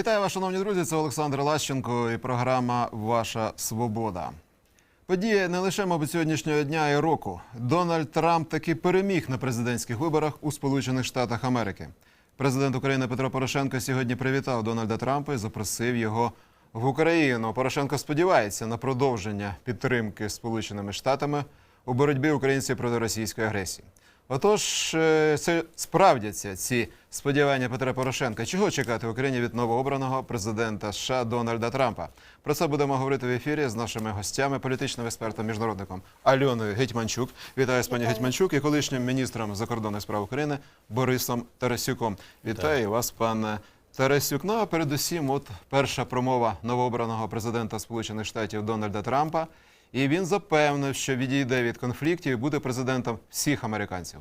Вітаю вас, шановні друзі. Це Олександр Лащенко і програма Ваша Свобода. Подія не лише, мабуть, сьогоднішнього дня і року. Дональд Трамп таки переміг на президентських виборах у Сполучених Штатах Америки. Президент України Петро Порошенко сьогодні привітав Дональда Трампа і запросив його в Україну. Порошенко сподівається на продовження підтримки Сполученими Штатами у боротьбі українців проти російської агресії. Отож, е, це справдяться ці сподівання Петра Порошенка. Чого чекати в Україні від новообраного президента США Дональда Трампа? Про це будемо говорити в ефірі з нашими гостями, політичним експертом, міжнародником Альоною Гетьманчук. Вітаю з пані Гетьманчук і колишнім міністром закордонних справ України Борисом Тарасюком. Вітаю вас, пане Тарасюк. Ну а передусім, от перша промова новообраного президента Сполучених Штатів Дональда Трампа. І він запевнив, що відійде від конфліктів і буде президентом всіх американців.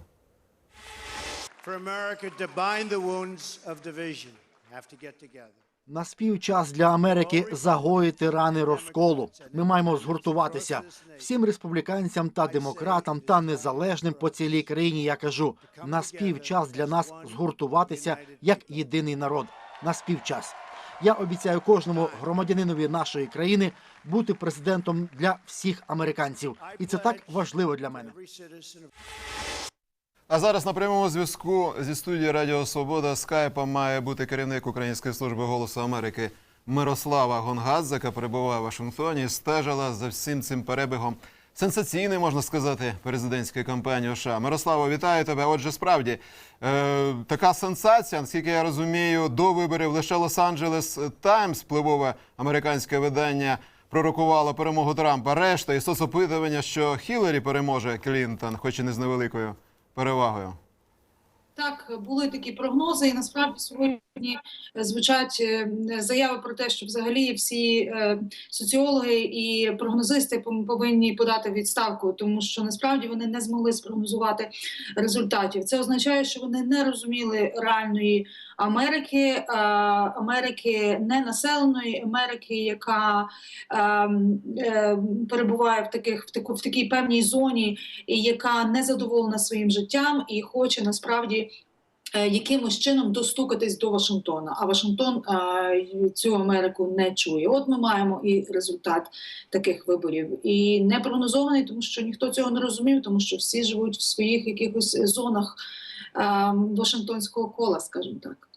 Наспів час для Америки загоїти рани розколу. Ми маємо згуртуватися всім республіканцям та демократам та незалежним по цілій країні. Я кажу, наспів час для нас згуртуватися як єдиний народ. Наспів час. Я обіцяю кожному громадянинові нашої країни бути президентом для всіх американців, і це так важливо для мене. А зараз на прямому зв'язку зі студії Радіо Свобода скайпа має бути керівник Української служби голосу Америки Мирослава Гонгадзе, яка перебуває в Вашингтоні, стежила за всім цим перебігом. Сенсаційний, можна сказати, президентської кампанії США. Мирославо, вітаю тебе. Отже, справді е, така сенсація, наскільки я розумію, до виборів лише Лос-Анджелес Таймс, впливове американське видання, пророкувало перемогу Трампа. Решта і соцопитування, що Хіларі переможе Клінтон, хоч і не з невеликою перевагою. Так, були такі прогнози, і насправді сьогодні е, звучать е, заяви про те, що взагалі всі е, соціологи і прогнозисти повинні подати відставку, тому що насправді вони не змогли спрогнозувати результатів. Це означає, що вони не розуміли реальної Америки, е, Америки ненаселеної, Америки, яка ем, е, перебуває в таких в таку в такій певній зоні, і яка не задоволена своїм життям і хоче насправді. е, Якимось чином достукатись до Вашингтона, а Вашингтон е, цю Америку не чує. От ми маємо і результат таких виборів, і не прогнозований, тому що ніхто цього не розумів, тому що всі живуть в своїх якихось зонах е, Вашингтонського кола, скажімо так.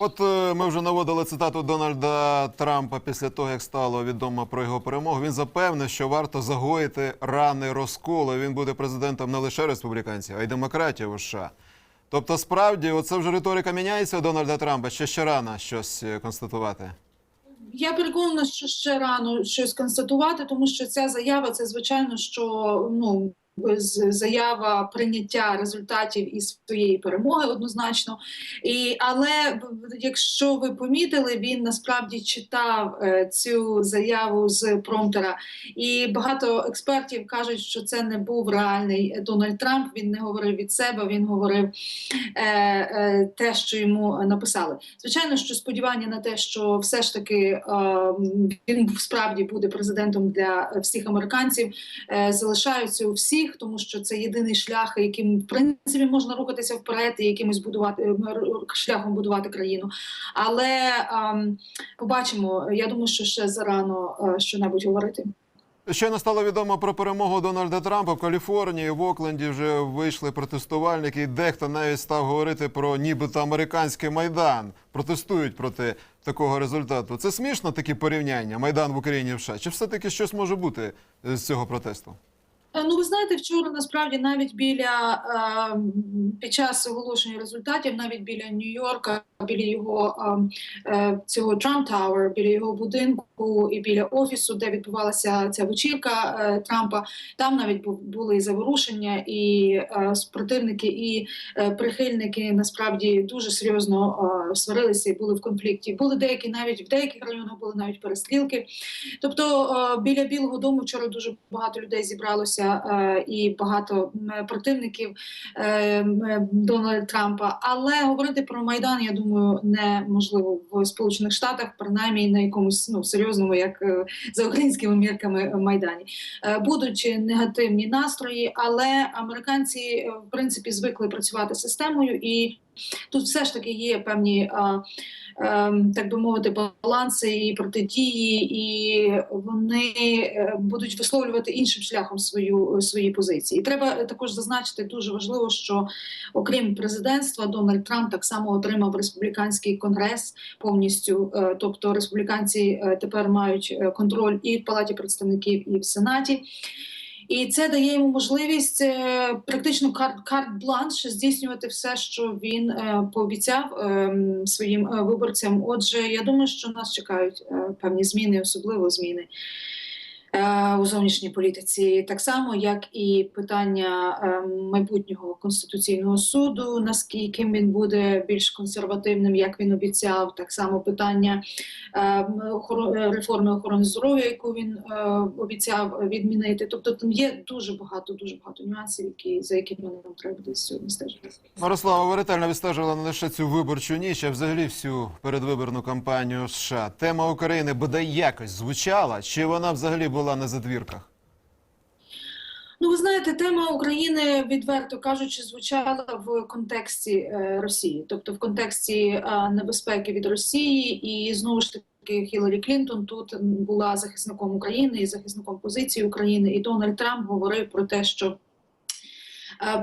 От е, ми вже наводили цитату Дональда Трампа після того, як стало відомо про його перемогу. Він запевнив, що варто загоїти рани розколу. Він буде президентом не лише республіканців, а й демократів у США. Тобто, справді, оце вже риторика міняється у Дональда Трампа. Ще ще рано щось е, констатувати. Я переконана, що ще рано щось констатувати, тому що ця заява це звичайно, що ну. Заява прийняття результатів із своєї перемоги однозначно, і але якщо ви помітили, він насправді читав е, цю заяву з промптера, і багато експертів кажуть, що це не був реальний Дональд Трамп. Він не говорив від себе, він говорив е, е, те, що йому написали. Звичайно, що сподівання на те, що все ж таки е, він справді буде президентом для всіх американців, е, залишаються у всіх, тому що це єдиний шлях, яким в принципі можна рухатися вперед і якимось будувати е, шляхом будувати країну. Але ем, побачимо. Я думаю, що ще зарано е, що-небудь говорити. Щойно стало відомо про перемогу Дональда Трампа в Каліфорнії. В Окленді вже вийшли протестувальники. і Дехто навіть став говорити про нібито американський майдан. Протестують проти такого результату. Це смішно такі порівняння. Майдан в Україні в США. Чи все таки щось може бути з цього протесту? Е, Ну, ви знаєте, вчора насправді навіть біля е, під час оголошення результатів, навіть біля Нью-Йорка, біля його е, е, цього Trump Tower, біля його будинку і біля офісу, де відбувалася ця вечірка е, Трампа, там навіть бу- були заворушення, і е, противники, і прихильники насправді дуже серйозно сварилися і були в конфлікті. Були деякі навіть в деяких районах були навіть перестрілки. Тобто біля Білого Дому вчора дуже багато людей зібралося і багато противників Дональда Трампа. Але говорити про Майдан, я думаю, неможливо в Сполучених Штатах, принаймні на якомусь ну серйозному, як е, за українськими мірками е, майдані. Е, Будуть негативні настрої, але американці в принципі звикли працювати системою і. Тут все ж таки є певні так би мовити, баланси і протидії, і вони е, будуть висловлювати іншим шляхом свою свої позиції. І треба також зазначити дуже важливо, що окрім президентства, Дональд Трамп так само отримав республіканський конгрес повністю. Е, Тобто республіканці е, тепер мають контроль і в палаті представників, і в сенаті. І це дає йому можливість е, практично карт, карт-бланш здійснювати все, що він е, пообіцяв е, своїм виборцям. Отже, я думаю, що нас чекають певні зміни, особливо зміни у зовнішній політиці, так само як і питання е, майбутнього конституційного суду, наскільки він буде більш консервативним, як він обіцяв, так само питання е, е, реформи охорони здоров'я, яку він е, обіцяв відмінити. Тобто там є дуже багато, дуже багато нюансів, які за якими нам треба буде сьогодні стежити. Мирослава, ви ретельно відстежувала не лише цю виборчу ніч, а взагалі всю передвиборну кампанію США. Тема України бодай якось звучала, чи вона взагалі була на задвірках? Ну, ви знаєте, тема України, відверто кажучи, звучала в контексті е, Росії, тобто в контексті е, небезпеки від Росії, і знову ж таки Хіларі Клінтон тут була захисником України і захисником позиції України. І Дональд Трамп говорив про те, що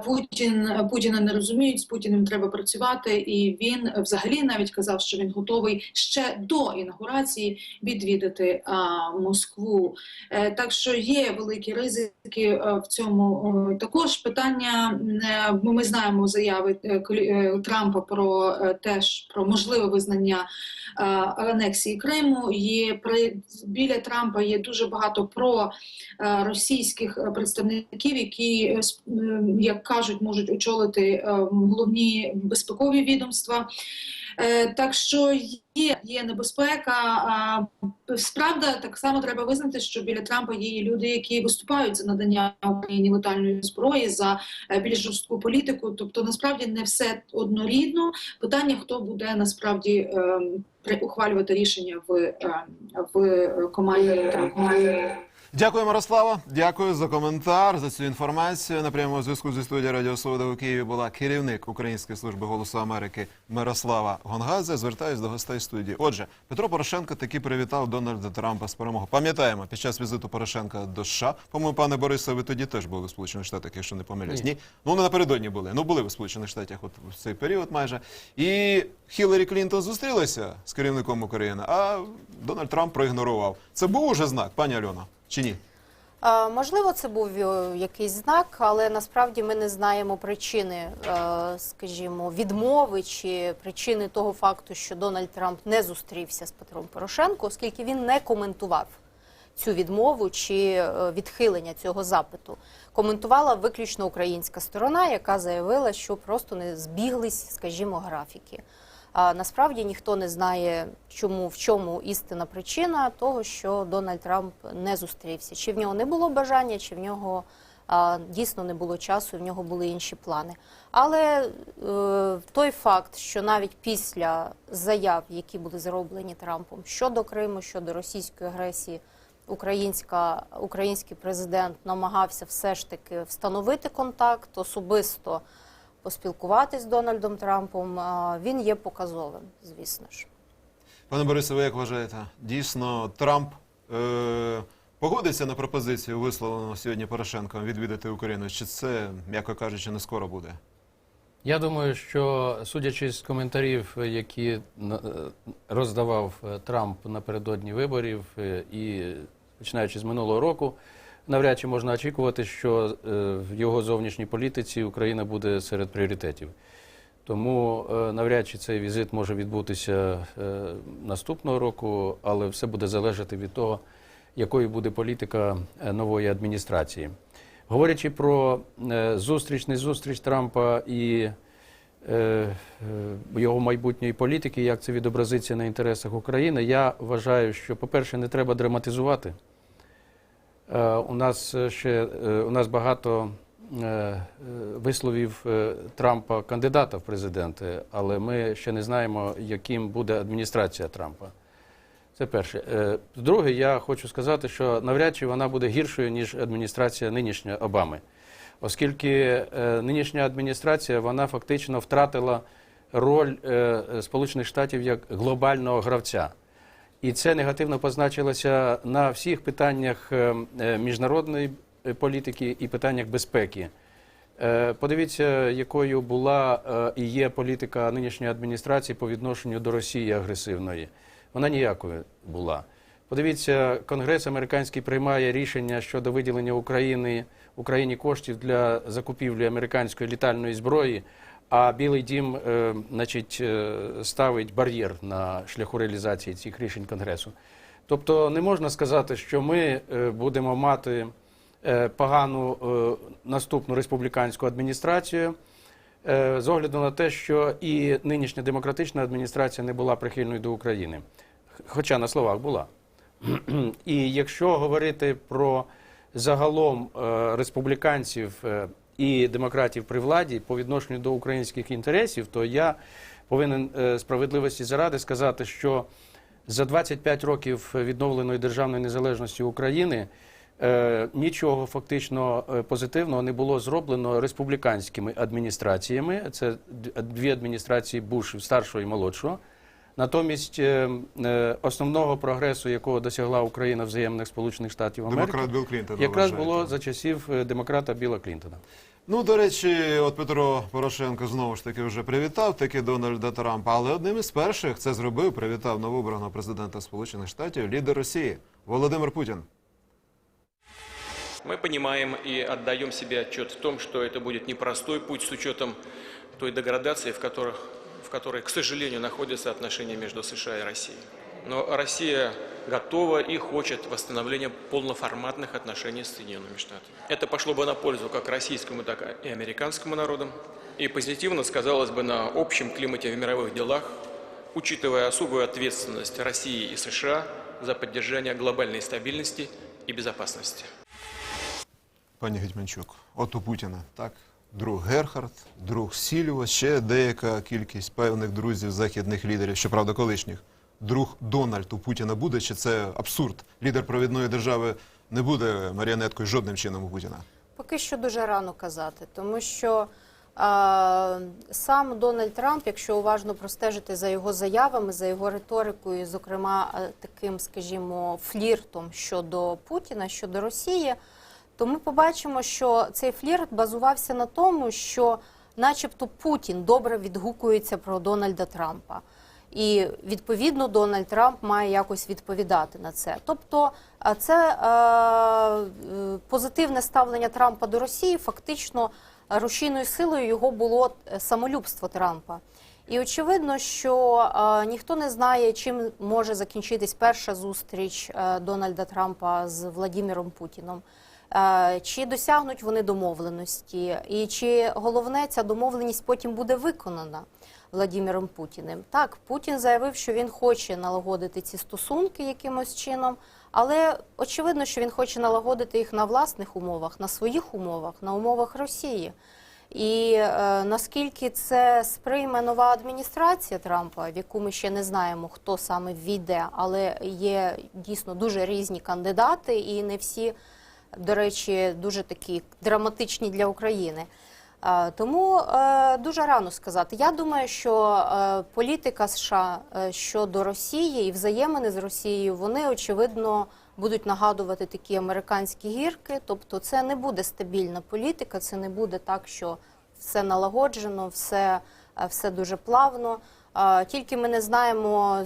Путін Путіна не розуміють, з Путіним треба працювати, і він взагалі навіть казав, що він готовий ще до інаугурації відвідати а, Москву. Е, Так що є великі ризики е, в цьому. Е, Також питання е, ми знаємо заяви е, е, Трампа про е, теж про можливе визнання е, анексії Криму. Є при біля Трампа є дуже багато про е, російських е, представників, які е, е, як кажуть, можуть очолити е, головні безпекові відомства. Е, Так що є, є небезпека. А справда, так само треба визнати, що біля Трампа є люди, які виступають за надання Україні летальної зброї за е, більш жорстку політику. Тобто, насправді не все однорідно. Питання, хто буде насправді е, ухвалювати рішення в, е, в команді Трампа. Дякую, Мирослава. Дякую за коментар, за цю інформацію. На прямому зв'язку зі студією Радіо Свобода у Києві була керівник Української служби голосу Америки Мирослава Гонгадзе. Звертаюсь до гостей студії. Отже, Петро Порошенко таки привітав Дональда Трампа з перемогою. Пам'ятаємо, під час візиту Порошенка до США, по-моєму, пане Борисе, ви тоді теж були в Сполучених Штатах, якщо не помиляюсь. Ні. Ну не напередодні були. Ну були в Сполучених Штатах, от в цей період майже. І Хіларі Клінтон зустрілася з керівником України, а Дональд Трамп проігнорував. Це був уже знак, пані Альона, чи ні? Можливо, це був е, якийсь знак, але насправді ми не знаємо причини, е, скажімо, відмови чи причини того факту, що Дональд Трамп не зустрівся з Петром Порошенко, оскільки він не коментував цю відмову чи е, відхилення цього запиту. Коментувала виключно українська сторона, яка заявила, що просто не збіглись, скажімо, графіки. А насправді ніхто не знає, чому в чому істинна причина того, що Дональд Трамп не зустрівся. Чи в нього не було бажання, чи в нього дійсно не було часу, в нього були інші плани. Але е, той факт, що навіть після заяв, які були зроблені Трампом щодо Криму, щодо російської агресії, українська, український президент намагався все ж таки встановити контакт особисто поспілкуватись з Дональдом Трампом, він є показовим, звісно ж. Пане Борисе, ви як вважаєте, дійсно Трамп е, погодиться на пропозицію, висловлену сьогодні Порошенком, відвідати Україну? Чи це, м'яко кажучи, не скоро буде? Я думаю, що судячи з коментарів, які на- е, роздавав е, Трамп напередодні виборів, е, і починаючи з минулого року, навряд чи можна очікувати, що е, в його зовнішній політиці Україна буде серед пріоритетів. Тому е, навряд чи цей візит може відбутися е, наступного року, але все буде залежати від того, якою буде політика нової адміністрації. Говорячи про зустріч, не зустріч Трампа і його майбутньої політики, як це відобразиться на інтересах України, я вважаю, що, по-перше, не треба драматизувати. Е, у нас ще е, у нас багато е, е, висловів е, Трампа кандидата в президенти, але ми ще не знаємо, яким буде адміністрація Трампа. Це перше. Е, Друге, я хочу сказати, що навряд чи вона буде гіршою, ніж адміністрація нинішня Обами, оскільки е, нинішня адміністрація вона фактично втратила роль е, е, Сполучених Штатів як глобального гравця. І це негативно позначилося на всіх питаннях е, е, міжнародної політики і питаннях безпеки. Е, Подивіться, якою була і є політика нинішньої адміністрації по відношенню до Росії агресивної. Вона ніякою була. Подивіться, Конгрес американський приймає рішення щодо виділення України, Україні коштів для закупівлі американської літальної зброї, а Білий дім е, значить, е, ставить бар'єр на шляху реалізації цих рішень Конгресу. Тобто не можна сказати, що ми е, будемо мати погану наступну республіканську адміністрацію. З огляду на те, що і нинішня демократична адміністрація не була прихильною до України, хоча на словах була. І якщо говорити про загалом республіканців і демократів при владі по відношенню до українських інтересів, то я повинен е, справедливості заради сказати, що за 25 років відновленої державної незалежності України е, нічого фактично е, позитивного не було зроблено республіканськими адміністраціями. Це дві адміністрації Буш старшого і молодшого. Натомість е, е, основного прогресу, якого досягла Україна в взаємних Сполучених Штатів Америки, Демократ Білл Клінтон. ви якраз вважаєте? було за часів е, демократа Біла Клінтона. Ну, до речі, от Петро Порошенко знову ж таки вже привітав таки Дональда Трампа, але одним із перших це зробив, привітав новообраного президента Сполучених Штатів, лідер Росії Володимир Путін. Мы понимаем и отдаем себе отчет в том, что это будет непростой путь с учетом той деградации, в, которых, в которой, к сожалению, находятся отношения между США и Россией. Но Россия готова и хочет восстановления полноформатных отношений с Соединенными Штатами. Это пошло бы на пользу как российскому, так и американскому народам. И позитивно сказалось бы на общем климате в мировых делах, учитывая особую ответственность России и США за поддержание глобальной стабильности и безопасности. Пані Гетьманчук, от у Путіна, так? Друг Герхард, друг Сільва, ще деяка кількість певних друзів західних лідерів, щоправда, колишніх. Друг Дональд у Путіна буде, чи це абсурд? Лідер провідної держави не буде маріонеткою жодним чином у Путіна. Поки що дуже рано казати, тому що сам Дональд Трамп, якщо уважно простежити за його заявами, за його риторикою, зокрема е, таким, скажімо, фліртом щодо Путіна, щодо Росії, то ми побачимо, що цей флірт базувався на тому, що, начебто, Путін добре відгукується про Дональда Трампа. І відповідно Дональд Трамп має якось відповідати на це. Тобто, це е, е, позитивне ставлення Трампа до Росії, фактично рушійною силою його було е, самолюбство Трампа. І очевидно, що е, ніхто не знає, чим може закінчитись перша зустріч е, Дональда Трампа з Владіміром Путіном. Е, Чи досягнуть вони домовленості, і чи головне ця домовленість потім буде виконана Владимиром Путіним? Так, Путін заявив, що він хоче налагодити ці стосунки якимось чином, але очевидно, що він хоче налагодити їх на власних умовах, на своїх умовах, на умовах Росії. І е, наскільки це сприйме нова адміністрація Трампа, в яку ми ще не знаємо, хто саме ввійде, але є дійсно дуже різні кандидати, і не всі, до речі, дуже такі драматичні для України. Тому е, дуже рано сказати. Я думаю, що е, політика США е, щодо Росії і взаємини з Росією, вони очевидно будуть нагадувати такі американські гірки. Тобто, це не буде стабільна політика, це не буде так, що все налагоджено, все, все дуже плавно. Тільки ми не знаємо,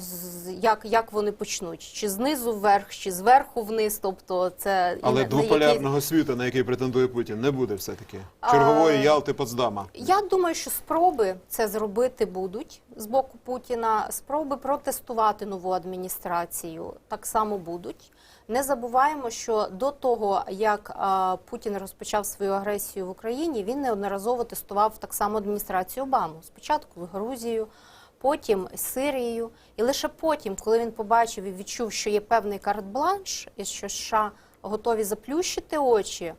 як, як вони почнуть, чи знизу вверх, чи зверху вниз. Тобто, це Але на який- двополярного світу, на який претендує Путін, не буде все-таки. Чергової Ялти Потсдама. Я думаю, що спроби це зробити будуть з боку Путіна. Спроби протестувати нову адміністрацію так само будуть. Не забуваємо, що до того, як а, Путін розпочав свою агресію в Україні, він неодноразово тестував так само адміністрацію Обаму. Спочатку Грузію, потім Сирією. І лише потім, коли він побачив і відчув, що є певний карт-бланш, і що США готові заплющити очі е,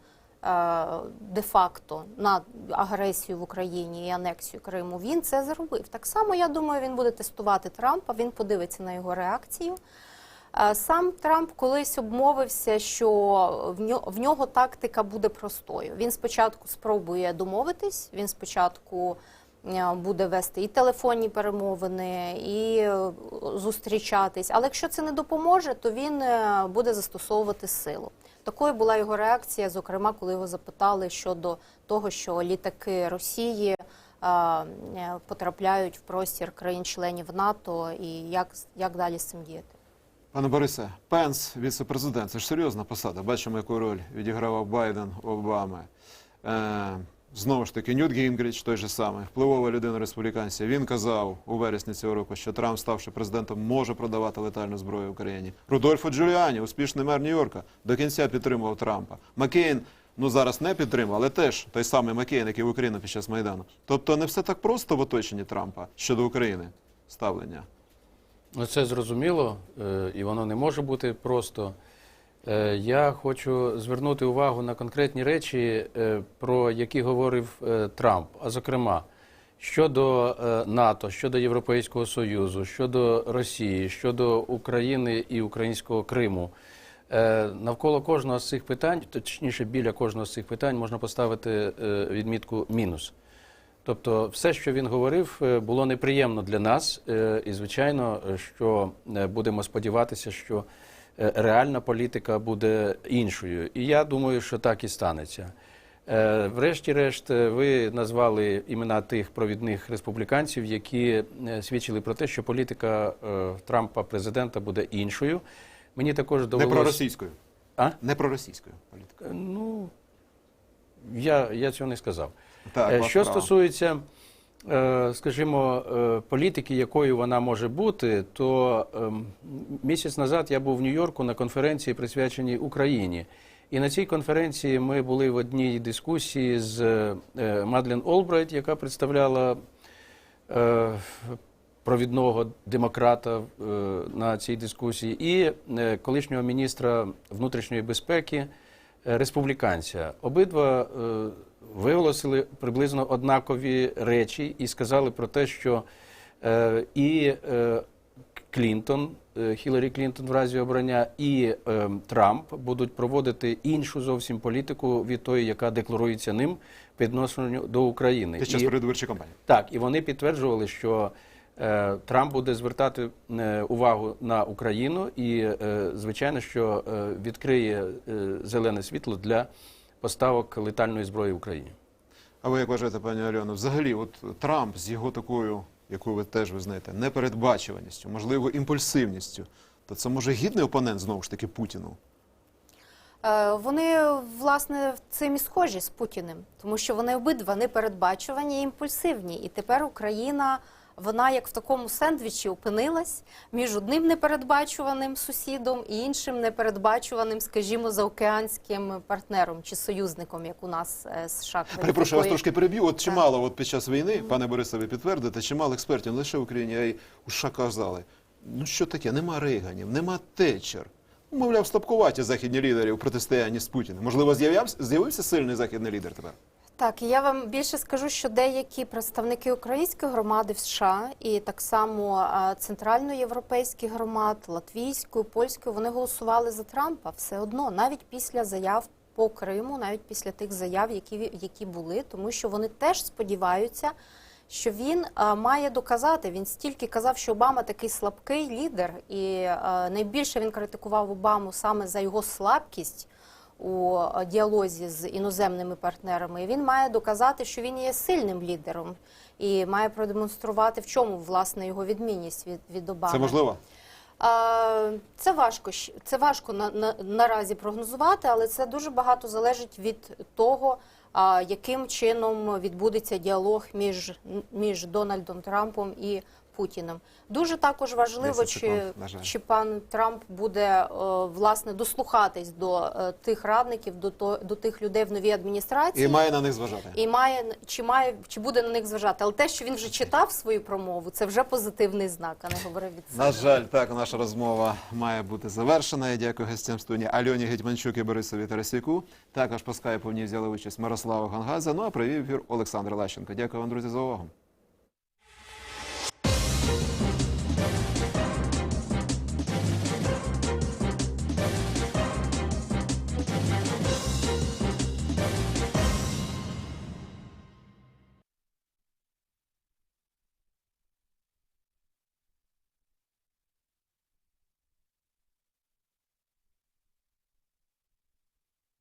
де-факто на агресію в Україні і анексію Криму, він це зробив. Так само, я думаю, він буде тестувати Трампа, він подивиться на його реакцію. Е, Сам Трамп колись обмовився, що в нього, тактика буде простою. Він спочатку спробує домовитись, він спочатку буде вести і телефонні перемовини, і е, зустрічатись. Але якщо це не допоможе, то він е, буде застосовувати силу. Такою була його реакція, зокрема, коли його запитали щодо того, що літаки Росії е, е, потрапляють в простір країн-членів НАТО, і як, як далі з цим діяти. Пане Борисе, Пенс, віце-президент, це ж серйозна посада. Бачимо, яку роль відігравав Байден Обами. Е, знову ж таки, Нют Гінгріч, той же самий, впливова людина республіканців. Він казав у вересні цього року, що Трамп, ставши президентом, може продавати летальну зброю Україні. Рудольфо Джуліані, успішний мер Нью-Йорка, до кінця підтримував Трампа. Маккейн, ну зараз не підтримав, але теж той самий Маккейн, який в Україну під час Майдану. Тобто не все так просто в оточенні Трампа щодо України ставлення. Ну, Це зрозуміло, е, і воно не може бути просто. Е, Я хочу звернути увагу на конкретні речі, е, про які говорив е, Трамп. А зокрема, щодо НАТО, щодо Європейського Союзу, щодо Росії, щодо України і українського Криму. Навколо кожного з цих питань, точніше, біля кожного з цих питань, можна поставити відмітку мінус. Тобто, все, що він говорив, було неприємно для нас, і звичайно, що будемо сподіватися, що реальна політика буде іншою. І я думаю, що так і станеться. Е, Врешті-решт, е, ви назвали імена тих провідних республіканців, які е, свідчили про те, що політика е, Трампа президента буде іншою. Мені також Не довелось... про російською. А? Не про російською політикою. Ну, я, я цього не сказав. Так, Е, Що стосується, е, скажімо, е, політики, якою вона може бути, то ем, місяць назад я був в Нью-Йорку на конференції, присвяченій Україні. І на цій конференції ми були в одній дискусії з е, Мадлен Олбрайт, яка представляла е, провідного демократа е, на цій дискусії, і е, колишнього міністра внутрішньої безпеки е, республіканця. Обидва е, виголосили приблизно однакові речі і сказали про те, що е, і е, Клінтон, е, Хіларі Клінтон в разі обрання, і е, Трамп будуть проводити іншу зовсім політику від тої, яка декларується ним відношенню до України. Під час І- передвиборчої кампанії. так, і вони підтверджували, що е, Трамп буде звертати е, увагу на Україну, і е, звичайно, що е, відкриє е, зелене світло для поставок летальної зброї в Україні. А ви як вважаєте, пані Альоно, взагалі, от Трамп з його такою, яку ви теж визнаєте, непередбачуваністю, можливо, імпульсивністю, то це може гідний опонент знову ж таки Путіну. Е, Вони власне цим і схожі з Путіним, тому що вони обидва непередбачувані і імпульсивні. І тепер Україна, вона як в такому сендвічі опинилась між одним непередбачуваним сусідом і іншим непередбачуваним, скажімо, заокеанським партнером чи союзником, як у нас е, США. Перепрошую, вас трошки переб'ю. От чимало от під час війни, пане Борисе, ви підтвердите, чимало експертів не лише в Україні, а й у США казали, ну що таке, нема Рейганів, нема Тетчер. Ну, Мовляв, слабкуваті західні лідери у протистоянні з Путіним. Можливо, з'явився сильний західний лідер тепер? Так, я вам більше скажу, що деякі представники української громади в США і так само центральноєвропейських громад, латвійської, польської, вони голосували за Трампа все одно, навіть після заяв по Криму, навіть після тих заяв, які, які були, тому що вони теж сподіваються, що він має доказати. Він стільки казав, що Обама такий слабкий лідер, і найбільше він критикував Обаму саме за його слабкість у е, діалозі з іноземними партнерами. І він має доказати, що він є сильним лідером і має продемонструвати, в чому власне його відмінність від, від Обами. Це можливо? Це важко це важко на, на наразі прогнозувати, але це дуже багато залежить від того, яким чином відбудеться діалог між, між Дональдом Трампом і Путіним. Дуже також важливо, 10 чи, секунд, на чи пан Трамп буде е, власне дослухатись до е, тих радників, до, то, до тих людей в новій адміністрації. І має на них зважати. І має чи має чи буде на них зважати, але те, що він вже читав свою промову, це вже позитивний знак, а не говорив від себе. На жаль, так наша розмова має бути завершена. Я дякую гостям студії Альоні Гетьманчук і Борисові Тарасюку. Також по скайпу в ній взяли участь Мирослава Гангаза. Ну а провів ефір Олександр Лащенко. Дякую вам, друзі, за увагу.